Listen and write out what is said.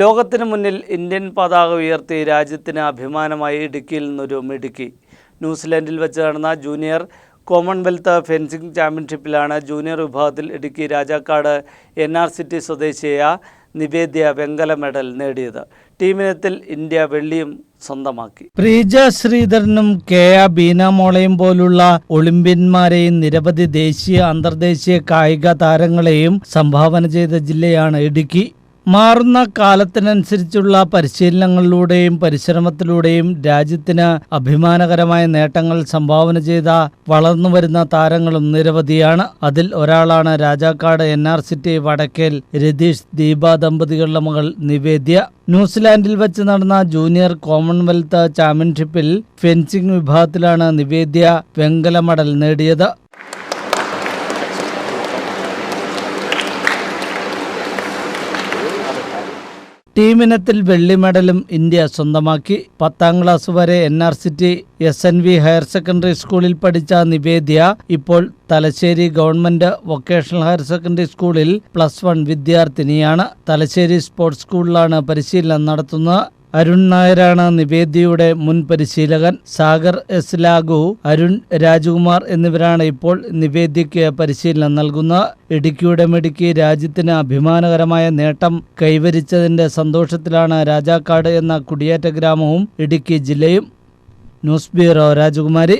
ലോകത്തിന് മുന്നിൽ ഇന്ത്യൻ പതാക ഉയർത്തി രാജ്യത്തിന് അഭിമാനമായി ഇടുക്കിയിൽ നിന്നൊരു മിടുക്കി. ന്യൂസിലൻഡിൽ വെച്ച് നടന്ന ജൂനിയർ കോമൺവെൽത്ത് ഫെൻസിംഗ് ചാമ്പ്യൻഷിപ്പിലാണ് ജൂനിയർ വിഭാഗത്തിൽ Idukki Rajakkad N R city സ്വദേശിയായ നിവേദ്യ വെങ്കല മെഡൽ നേടിയത്. ടീമിനത്തിൽ ഇന്ത്യ വെള്ളിയും സ്വന്തമാക്കി. പ്രീജ ശ്രീധരനും കെ ആ ബീനാമോളയും പോലുള്ള ഒളിമ്പ്യന്മാരെയും നിരവധി ദേശീയ അന്തർദേശീയ കായിക താരങ്ങളെയും സംഭാവന ചെയ്ത ജില്ലയാണ് ഇടുക്കി. മാറുന്ന കാലത്തിനനുസരിച്ചുള്ള പരിശീലനങ്ങളിലൂടെയും പരിശ്രമത്തിലൂടെയും രാജ്യത്തിന് അഭിമാനകരമായ നേട്ടങ്ങൾ സംഭാവന ചെയ്ത വളർന്നു വരുന്ന താരങ്ങളും നിരവധിയാണ്. അതിൽ ഒരാളാണ് Rajakkad N R city Vadakkel Ratheesh Deepa ദമ്പതികളുടെ മകൾ നിവേദ്യ. ന്യൂസിലാൻഡിൽ വെച്ച് നടന്ന ജൂനിയർ കോമൺവെൽത്ത് ചാമ്പ്യൻഷിപ്പിൽ ഫെൻസിംഗ് വിഭാഗത്തിലാണ് നിവേദ്യ വെങ്കല മെഡൽ നേടിയത്. ടീമിനത്തിൽ വെള്ളി മെഡലും ഇന്ത്യ സ്വന്തമാക്കി. പത്താം ക്ലാസ് വരെ N R city S N V higher secondary സ്കൂളിൽ പഠിച്ച നിവേദ്യ ഇപ്പോൾ Thalassery government vocational higher secondary സ്കൂളിൽ പ്ലസ് വൺ വിദ്യാർത്ഥിനിയാണ്. തലശ്ശേരി സ്പോർട്സ് സ്കൂളിലാണ് പരിശീലനം നടത്തുന്നത്. അരുൺ നായരാണ് നിവേദ്യയുടെ മുൻ പരിശീലകൻ. സാഗർ എസ്. ലാഗു അരുൺ രാജകുമാർ എന്നിവരാണ് ഇപ്പോൾ നിവേദ്യയ്ക്ക് പരിശീലനം നൽകുന്നത്. ഇടുക്കിയുടെ മിടുക്കി രാജ്യത്തിന് അഭിമാനകരമായ നേട്ടം കൈവരിച്ചതിന്റെ സന്തോഷത്തിലാണ് രാജാക്കാട് എന്ന കുടിയേറ്റ ഗ്രാമവും ഇടുക്കി ജില്ലയും. ന്യൂസ് ബ്യൂറോ രാജകുമാരി.